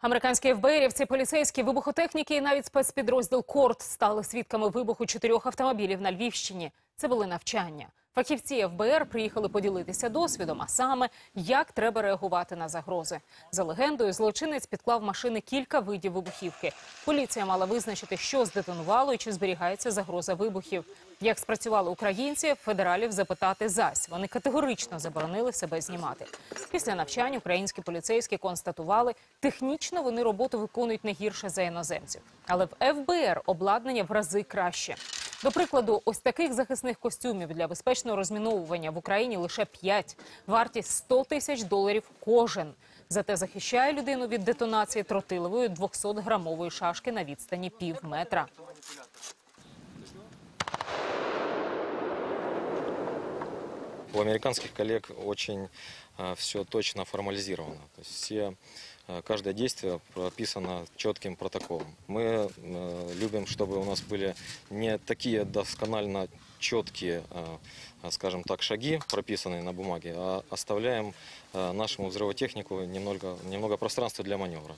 Американські ФБРівці, поліцейські вибухотехніки і навіть спецпідрозділ Корт стали свідками вибуху чотирьох автомобілів на Львівщині. Це були навчання. Фахівці ФБР приїхали поділитися досвідом, а саме як треба реагувати на загрози. За легендою, злочинець підклав машини кілька видів вибухівки. Поліція мала визначити, що здетонувало і чи зберігається загроза вибухів. Як спрацювали українці, федералів запитати зась. Вони категорично заборонили себе знімати. Після навчань українські поліцейські констатували, технічно вони роботу виконують не гірше за іноземців. Але в ФБР обладнання в рази краще. До прикладу, ось таких захисних костюмів для безпечного розміновування в Україні лише 5. Вартість 100 тисяч доларів кожен. Зате захищає людину від детонації тротилової 200-грамової шашки на відстані пів метра. У американских коллег очень все точно формализировано. То есть все, э, каждое действие прописано четким протоколом. Мы э, любим, чтобы у нас были не такие досконально четкие, скажем так, шаги, прописанные на бумаге, а оставляем нашему взрывотехнику немного, немного пространства для маневра.